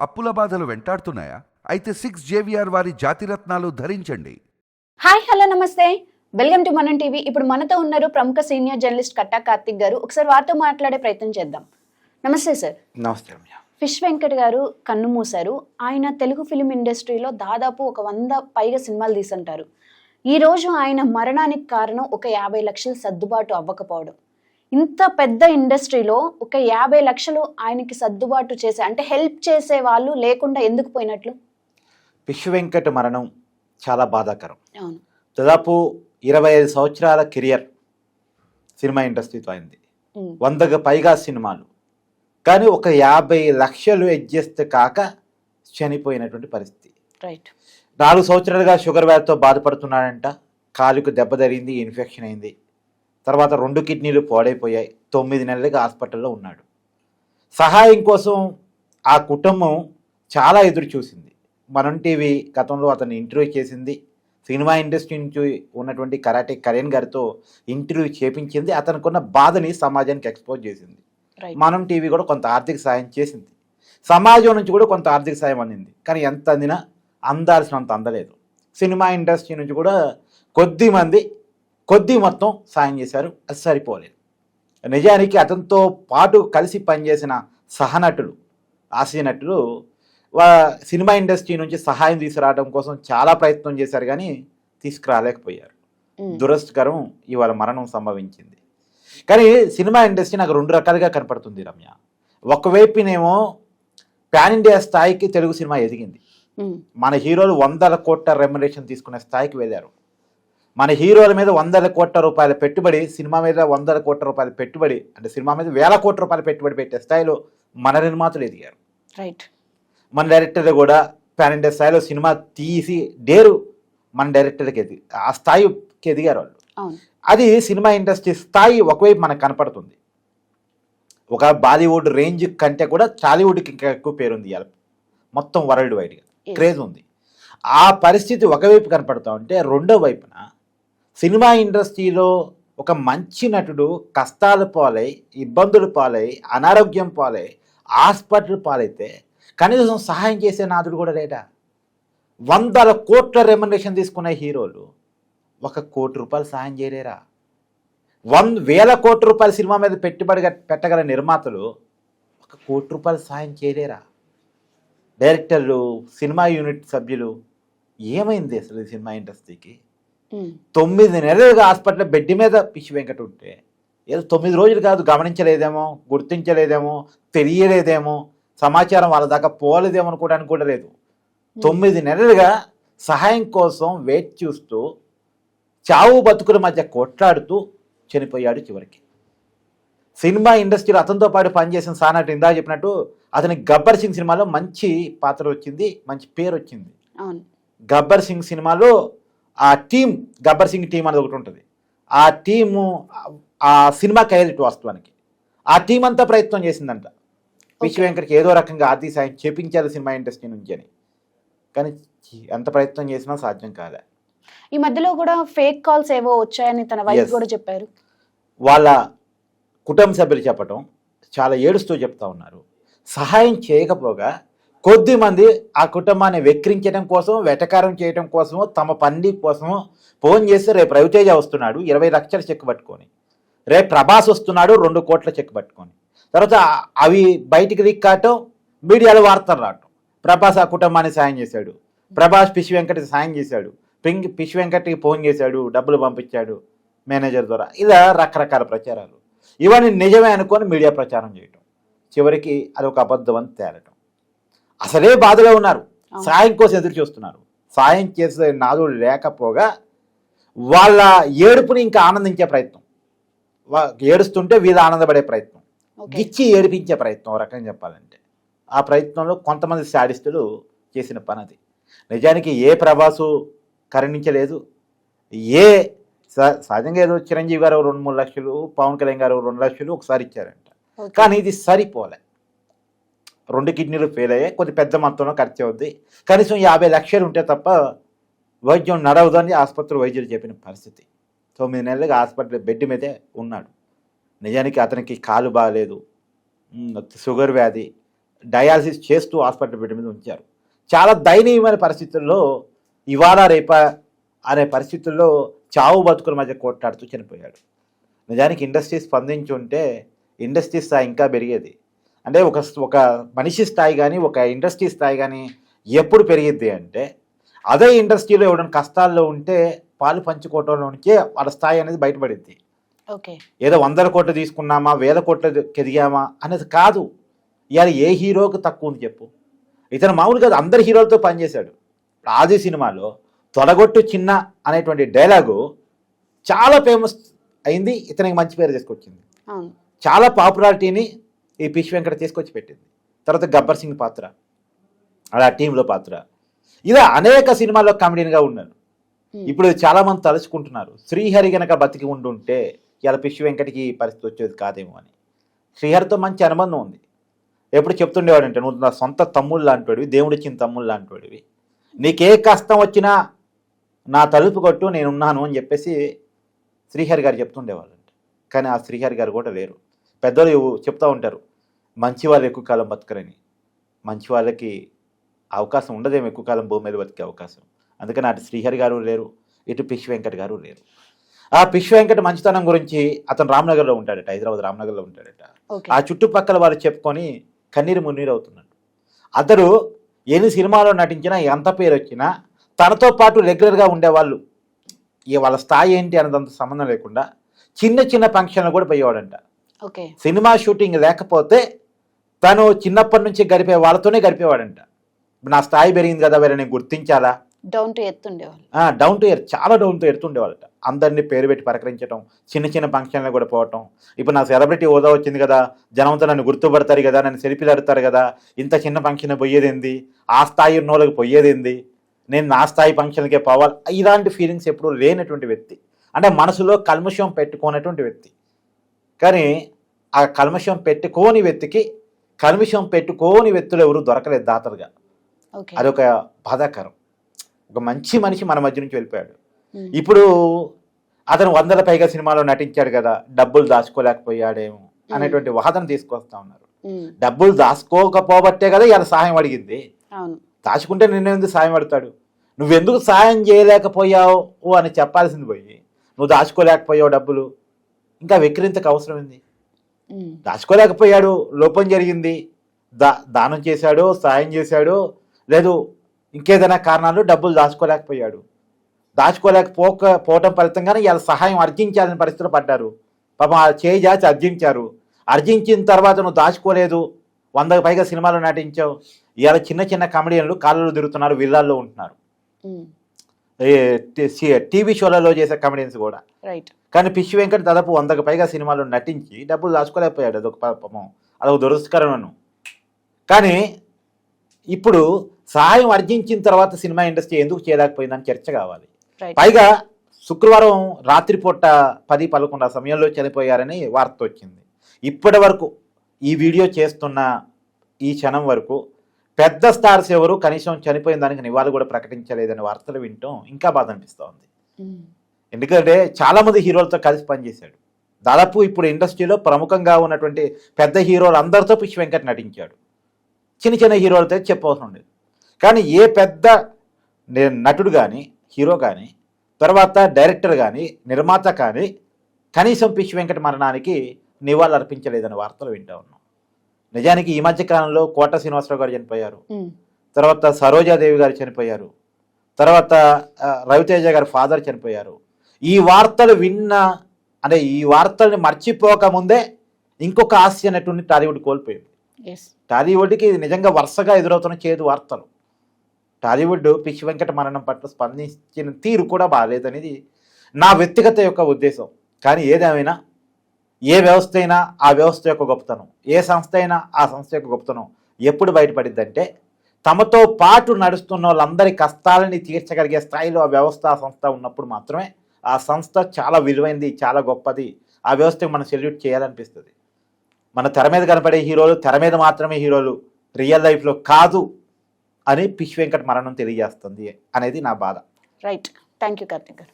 అప్పుల బాధలు వెంటాడుతున్నాయా? అయితే సిక్స్ జేవిఆర్ వారి జాతిరత్నాలు ధరించండి. హాయ్ హలో నమస్తే. వెల్కమ్ టు మనం టీవీ. ఇప్పుడు మనతో ఉన్నారు ప్రముఖ సీనియర్ జర్నలిస్ట్ కట్టా కార్తిక్ గారు. ఒకసారి వారితో మాట్లాడే ప్రయత్నం చేద్దాం. నమస్తే సార్. నమస్తే రమ్య. ఫిష్ వెంకట్ గారు కన్ను మూశారు. ఆయన తెలుగు ఫిలిం ఇండస్ట్రీలో దాదాపు ఒక వంద పైగా సినిమాలు తీసంటారు. ఈ రోజు ఆయన మరణానికి కారణం ఒక యాభై లక్షలు సర్దుబాటు అవ్వకపోవడం. ఇంత పెద్ద ఇండస్ట్రీలో ఒక యాభై లక్షలు ఆయనకి సర్దుబాటు చేసే అంటే హెల్ప్ చేసే వాళ్ళు లేకుండా ఎందుకు పోయినట్లు? విశ్వ వెంకట మరణం చాలా బాధాకరం. అవును. దాదాపు ఇరవై ఐదు సంవత్సరాల కెరియర్ సినిమా ఇండస్ట్రీతో అయింది. వందకు పైగా సినిమాలు. కానీ ఒక యాభై లక్షలు అడ్జస్ట్ కాక చనిపోయినటువంటి పరిస్థితి. రైట్. నాలుగు సంవత్సరాలుగా షుగర్ వ్యాధితో బాధపడుతున్నాడంట. కాలుకు దెబ్బ తగిలింది ఇన్ఫెక్షన్ అయింది. తర్వాత రెండు కిడ్నీలు పాడైపోయాయి. తొమ్మిది నెలలుగా హాస్పిటల్లో ఉన్నాడు. సహాయం కోసం ఆ కుటుంబం చాలా ఎదురు చూసింది. మనం టీవీ గతంలో అతను ఇంటర్వ్యూ చేసింది. సినిమా ఇండస్ట్రీ నుంచి ఉన్నటువంటి కరాటే కరేన్ గారితో ఇంటర్వ్యూ చేపించింది. అతనుకున్న బాధని సమాజానికి ఎక్స్పోజ్ చేసింది. మనం టీవీ కూడా కొంత ఆర్థిక సాయం చేసింది. సమాజం నుంచి కూడా కొంత ఆర్థిక సాయం అందింది. కానీ ఎంత అందినా అందాల్సినంత అందలేదు. సినిమా ఇండస్ట్రీ నుంచి కూడా కొద్ది మంది కొద్ది మొత్తం సాయం చేశారు. అది సరిపోలేదు. నిజానికి అతనితో పాటు కలిసి పనిచేసిన సహనటులు హాస్య నటులు వా సినిమా ఇండస్ట్రీ నుంచి సహాయం తీసుకురావడం కోసం చాలా ప్రయత్నం చేశారు కానీ తీసుకురాలేకపోయారు. దురదృష్టకరం ఇవాళ మరణం సంభవించింది. కానీ సినిమా ఇండస్ట్రీ నాకు రెండు రకాలుగా కనపడుతుంది రమ్య. ఒకవైపునేమో పాన్ ఇండియా స్థాయికి తెలుగు సినిమా ఎదిగింది. మన హీరోలు వందల కోట్ల రెమ్యునరేషన్ తీసుకునే స్థాయికి వెళ్ళారు. మన హీరోల మీద వందల కోట్ల రూపాయల పెట్టుబడి సినిమా మీద వందల కోట్ల రూపాయల పెట్టుబడి అంటే సినిమా మీద వేల కోట్ల రూపాయల పెట్టుబడి పెట్టే స్థాయిలో మన నిర్మాతలు ఎదిగారు. రైట్. మన డైరెక్టర్లు కూడా పాన్ ఇండియా స్థాయిలో సినిమా తీసి డేరు మన డైరెక్టర్కి ఎదిగి ఆ స్థాయికి ఎదిగారు వాళ్ళు. అది సినిమా ఇండస్ట్రీ స్థాయి ఒకవైపు మనకు కనపడుతుంది. ఒక బాలీవుడ్ రేంజ్ కంటే కూడా టాలీవుడ్కి ఇంకా ఎక్కువ పేరుంది ఇవాళ మొత్తం వరల్డ్ వైడ్గా. క్రేజ్ ఉంది. ఆ పరిస్థితి ఒకవైపు కనపడతా ఉంటే రెండో వైపున సినిమా ఇండస్ట్రీలో ఒక మంచి నటుడు కష్టాలు పాలై ఇబ్బందులు పాలై అనారోగ్యం పాలై హాస్పిటల్ పాలైతే కనీసం సహాయం చేసే నాదుడు కూడా లేడా? వందల కోట్ల రెమ్యునరేషన్ తీసుకున్న హీరోలు ఒక కోటి రూపాయలు సహాయం చేయలేరా? వన్ వేల కోట్ల రూపాయల సినిమా మీద పెట్టుబడి పెట్టగల నిర్మాతలు ఒక కోటి రూపాయలు సహాయం చేయలేరా? డైరెక్టర్లు సినిమా యూనిట్ సభ్యులు ఏమైంది అసలు సినిమా ఇండస్ట్రీకి? తొమ్మిది నెలలుగా హాస్పిటల్ బెడ్ మీద పిచ్చి వెంకట ఉంటే ఏదో తొమ్మిది రోజులు కాదు గమనించలేదేమో గుర్తించలేదేమో తెలియలేదేమో సమాచారం వాళ్ళ దాకా పోలేదేమో అనుకోవడానికి కూడా లేదు. తొమ్మిది నెలలుగా సహాయం కోసం వెయిట్ చూస్తూ చావు బతుకుల మధ్య కొట్లాడుతూ చనిపోయాడు చివరికి. సినిమా ఇండస్ట్రీలో అతనితో పాటు పనిచేసిన సానట్ ఇందా చెప్పినట్టు అతనికి గబ్బర్ సింగ్ సినిమాలో మంచి పాత్ర వచ్చింది మంచి పేరు వచ్చింది. గబ్బర్ సింగ్ సినిమాలో ఆ టీం గబ్బర్ సింగ్ టీం అనేది ఒకటి ఉంటుంది. ఆ టీము ఆ సినిమా కైలిట్ వాస్తవానికి. ఆ టీం అంతా ప్రయత్నం చేసిందంట. విశ్వ వెంకట్కి ఏదో రకంగా ఆర్థిక సాయం చేపించాలి సినిమా ఇండస్ట్రీ నుంచి అని. కానీ ఎంత ప్రయత్నం చేసినా సాధ్యం కాలే. ఈ మధ్యలో కూడా ఫేక్ కాల్స్ ఏవో వచ్చాయని తన వైఫ్. కూడా చెప్పారు. వాళ్ళ కుటుంబ సభ్యులు చెప్పటం చాలా ఏడుస్తూ చెప్తా ఉన్నారు. సహాయం చేయకపోగా కొద్ది మంది ఆ కుటుంబాన్ని వెక్రించడం కోసం వెటకారం చేయడం కోసమో తమ పండి కోసమో ఫోన్ చేసి రేపు రవితేజ వస్తున్నాడు ఇరవై లక్షల చెక్ పట్టుకొని. రేపు ప్రభాస్ వస్తున్నాడు రెండు కోట్ల చెక్ పట్టుకొని. తర్వాత అవి బయటికి రిక్కాటం మీడియాలో వార్తలు రావటం. ప్రభాస్ ఆ కుటుంబాన్ని సాయం చేశాడు. ప్రభాస్ పిష్ వెంకటకి సాయం చేశాడు. పింగ్ పిష్ వెంకట్కి ఫోన్ చేశాడు డబ్బులు పంపించాడు మేనేజర్ ద్వారా. ఇలా రకరకాల ప్రచారాలు. ఇవన్నీ నిజమే అనుకొని మీడియా ప్రచారం చేయటం. చివరికి అది ఒక అబద్ధం అని తేలటం. అసలే బాధలో ఉన్నారు. సాయం కోసం ఎదురు చూస్తున్నారు. సాయం చేసే నాదుడు లేకపోగా వాళ్ళ ఏడుపుని ఇంకా ఆనందించే ప్రయత్నం. ఏడుస్తుంటే వీళ్ళు ఆనందపడే ప్రయత్నం. గిచ్చి ఏడిపించే ప్రయత్నం ఒక రకంగా చెప్పాలంటే. ఆ ప్రయత్నంలో కొంతమంది శాడిస్టులు చేసిన పని అది. నిజానికి ఏ ప్రభాసు కరుణించలేదు. ఏ సహజంగా ఏదో చిరంజీవి గారు రెండు మూడు లక్షలు పవన్ కళ్యాణ్ గారు రెండు లక్షలు ఒకసారి ఇచ్చారంట. కానీ ఇది సరిపోలే. రెండు కిడ్నీలు ఫెయిల్ అయ్యాయి. కొద్ది పెద్ద మొత్తంలో ఖర్చు అవుద్ది కనీసం యాభై లక్షలు ఉంటే తప్ప వైద్యం నడవదని ఆసుపత్రి వైద్యులు చెప్పిన పరిస్థితి. తొమ్మిది నెలలుగా హాస్పిటల్ బెడ్ మీదే ఉన్నాడు. నిజానికి అతనికి కాలు బాగాలేదు. షుగర్ వ్యాధి డయాలసిస్ చేస్తూ హాస్పిటల్ బెడ్ మీద ఉంచారు. చాలా దయనీయమైన పరిస్థితుల్లో ఇవాళ రేప అనే పరిస్థితుల్లో చావు బతుకుల మధ్య కొట్లాడుతూ చనిపోయాడు. నిజానికి ఇండస్ట్రీ స్పందించి ఉంటే ఇండస్ట్రీ స్థాయి ఇంకా పెరిగేది. అంటే ఒక ఒక మనిషి స్థాయి కానీ ఒక ఇండస్ట్రీ స్థాయి కానీ ఎప్పుడు పెరిగిద్ది అంటే అదే ఇండస్ట్రీలో ఎవరైనా కష్టాల్లో ఉంటే పాలు పంచుకోవటంలో నుంచే వాళ్ళ స్థాయి అనేది బయటపడిద్ది. ఓకే. ఏదో వందల కోట్లు తీసుకున్నామా వేల కోట్లు ఎదిగామా అనేది కాదు. ఇవాళ ఏ హీరోకి తక్కువ ఉంది చెప్పు. ఇతను మామూలుగా అందరి హీరోలతో పనిచేశాడు. ఆది సినిమాలో తొడగొట్టు చిన్న అనేటువంటి డైలాగు చాలా ఫేమస్ అయింది ఇతనికి మంచి పేరు తీసుకొచ్చింది. చాలా పాపులారిటీని ఈ పిష్ వెంకట తీసుకొచ్చి పెట్టింది. తర్వాత గబ్బర్ సింగ్ పాత్ర అలా టీంలో పాత్ర. ఇలా అనేక సినిమాల్లో కామెడీగా ఉన్నాడు Hmm. ఇప్పుడు చాలా మంది తలుచుకుంటున్నారు శ్రీహరి గనక బతికి ఉండుంటే ఇలా పిష్ వెంకటకి పరిస్థితి వచ్చేది కాదేమో అని. శ్రీహరితో మంచి అనుబంధం ఉంది. ఎప్పుడు చెప్తుండేవాడంటే నువ్వు నా సొంత తమ్ముళ్ళు లాంటివాడివి దేవుడు ఇచ్చిన తమ్ముళ్ళు లాంటివాడివి. నీకే కష్టం వచ్చినా నా తలుపు కొట్టు నేనున్నాను అని చెప్పేసి శ్రీహరి గారు చెప్తుండేవాళ్ళంట కానీ ఆ శ్రీహరి గారు కూడా లేరు పెద్దలు చెప్తూ ఉంటారు మంచి వాళ్ళు ఎక్కువ కాలం బతకరని. మంచి వాళ్ళకి అవకాశం ఉండదేమో ఎక్కువ కాలం భూమి మీద బతికే అవకాశం. అందుకని అటు శ్రీహరి గారు లేరు ఇటు పిష్ వెంకట్ గారు లేరు. ఆ పిష్ వెంకట్ మంచితనం గురించి అతను రామ్నగర్లో ఉంటాడట హైదరాబాద్ రామ్నగర్లో ఉంటాడట. ఆ చుట్టుపక్కల వారు చెప్పుకొని కన్నీరు మున్నీరు అవుతున్నాడు. అతడు ఎన్ని సినిమాలో నటించినా ఎంత పేరు వచ్చినా తనతో పాటు రెగ్యులర్గా ఉండేవాళ్ళు. ఈ వాళ్ళ స్థాయి ఏంటి అన్నదంత సంబంధం లేకుండా చిన్న చిన్న ఫంక్షన్లు కూడా పోయేవాడంట. సినిమా షూటింగ్ లేకపోతే తను చిన్నప్పటి నుంచి గడిపే వాళ్ళతోనే గడిపేవాడంట. నా స్థాయి పెరిగింది కదా వేరే నేను గుర్తించాలా? డౌన్ టు ఎత్తుండేవాళ్ళు డౌన్ టు ఎర్త్ చాలా డౌన్ టు ఎర్త్ ఉండేవాళ్ళట. అందరినీ పేరు పెట్టి పలకరించడం చిన్న చిన్న ఫంక్షన్లు కూడా పోవటం. ఇప్పుడు నా సెలబ్రిటీ హోదా వచ్చింది కదా జనంతో నన్ను గుర్తుపడతారు కదా నన్ను సెల్ఫీలు అడుగుతారు కదా ఇంత చిన్న ఫంక్షన్ పోయేదేంది ఆ స్థాయి ఉన్న వాళ్ళకి పోయేదేంది నేను నా స్థాయి ఫంక్షన్కే పోవాలి. ఇలాంటి ఫీలింగ్స్ ఎప్పుడు లేనటువంటి వ్యక్తి. అంటే మనసులో కల్మషం పెట్టుకోనటువంటి వ్యక్తి. కానీ ఆ కల్మషం పెట్టుకోని వ్యక్తికి కల్మషం పెట్టుకోని వ్యక్తులు ఎవరు దొరకలేదు దాతలుగా. అదొక బాధాకరం. ఒక మంచి మనిషి మన మధ్య నుంచి వెళ్ళిపోయాడు. ఇప్పుడు అతను వందల పైగా సినిమాలో నటించాడు కదా డబ్బులు దాచుకోలేకపోయాడేమో అనేటువంటి వాదన తీసుకొస్తా ఉన్నారు. డబ్బులు దాచుకోకపోబట్టే కదా ఇలా సహాయం అడిగింది. దాచుకుంటే నిన్నెందుకు సాయం అడుగుతాడు? నువ్వెందుకు సాయం చేయలేకపోయావు అని చెప్పాల్సింది పోయి నువ్వు దాచుకోలేకపోయావు డబ్బులు ఇంకా విక్రింతకు అవసరం ఏంది. దాచుకోలేకపోయాడు లోపం జరిగింది. దా దానం చేశాడు సాయం చేశాడు లేదు ఇంకేదైనా కారణాలు డబ్బులు దాచుకోలేకపోయాడు. దాచుకోలేకపోక పోవటం ఫలితంగానే ఇలా సహాయం అర్జించాలని పరిస్థితులు పడ్డారు. పాపం ఆ చేయి జాచి అర్జించారు. అర్జించిన తర్వాత నువ్వు దాచుకోలేదు. వందకు పైగా సినిమాలు నటించావు. ఇవాళ చిన్న చిన్న కామెడియన్లు కాళ్ళలో తిరుగుతున్నారు విల్లాల్లో ఉంటున్నారు. టీవీ షోలలో చేసే కామెడియన్స్ కూడా. రైట్ కానీ పిచ్చి వెంకట దాదాపు వందకు పైగా సినిమాలు నటించి డబ్బులు దాచుకోలేకపోయాడు. అదొక పాపం. అదొక దురస్కరణను కానీ ఇప్పుడు సహాయం అర్జించిన తర్వాత సినిమా ఇండస్ట్రీ ఎందుకు చేయలేకపోయిందని చర్చ కావాలి. పైగా శుక్రవారం రాత్రిపూట పది పదకొండు ఆ సమయంలో చనిపోయారని వార్త వచ్చింది. ఇప్పటి వరకు ఈ వీడియో చేస్తున్న ఈ క్షణం వరకు పెద్ద స్టార్స్ ఎవరు కనీసం చనిపోయిన దానికి నివాళి కూడా ప్రకటించలేదని వార్తలు వింటాం. ఇంకా బాధ అనిపిస్తూ ఉంది. ఎందుకంటే చాలా మంది హీరోలతో కలిసి పనిచేశాడు. దాదాపు ఇప్పుడు ఇండస్ట్రీలో ప్రముఖంగా ఉన్నటువంటి పెద్ద హీరోలు అందరితో పిచ్చి వెంకట్ నటించాడు. చిన్న చిన్న హీరోలతో చెప్పవసరం ఉండేది కానీ ఏ పెద్ద ని- నటుడు కానీ హీరో కానీ తర్వాత డైరెక్టర్ కానీ నిర్మాత కానీ కనీసం పిచ్చి వెంకట మరణానికి నివాళులు అర్పించలేదని వార్తలు వింటా ఉన్నాం. నిజానికి ఈ మధ్య కాలంలో కోట శ్రీనివాసరావు గారు చనిపోయారు. తర్వాత సరోజాదేవి గారు చనిపోయారు. తర్వాత రవితేజ గారి ఫాదర్ చనిపోయారు. ఈ వార్తలు విన్న అంటే ఈ వార్తల్ని మర్చిపోక ముందే ఇంకొక హాస్య నటుడిని టాలీవుడ్ కోల్పోయింది. టాలీవుడ్కి నిజంగా వరుసగా ఎదురవుతున్న చేదు వార్తలు. టాలీవుడ్ పిచ్చి వెంకట మరణం పట్ల స్పందించిన తీరు కూడా బాగాలేదనేది నా వ్యక్తిగత యొక్క ఉద్దేశం. కానీ ఏదేమైనా ఏ వ్యవస్థ అయినా ఆ వ్యవస్థ యొక్క గొప్పతనం ఏ సంస్థ అయినా ఆ సంస్థ యొక్క గొప్పతనం ఎప్పుడు బయటపడిద్దంటే తమతో పాటు నడుస్తున్న వాళ్ళందరి కష్టాలని తీర్చగలిగే స్థాయిలో ఆ వ్యవస్థ ఆ సంస్థ ఉన్నప్పుడు మాత్రమే ఆ సంస్థ చాలా విలువైంది చాలా గొప్పది. ఆ వ్యవస్థకు మనం సెల్యూట్ చేయాలనిపిస్తుంది. మన తెర మీద కనపడే హీరోలు తెర మీద మాత్రమే హీరోలు రియల్ లైఫ్లో కాదు అని పిష్ వెంకట్ మరణం తెలియజేస్తుంది అనేది నా బాధ. రైట్ థ్యాంక్ యూ కార్తీక్ గారు.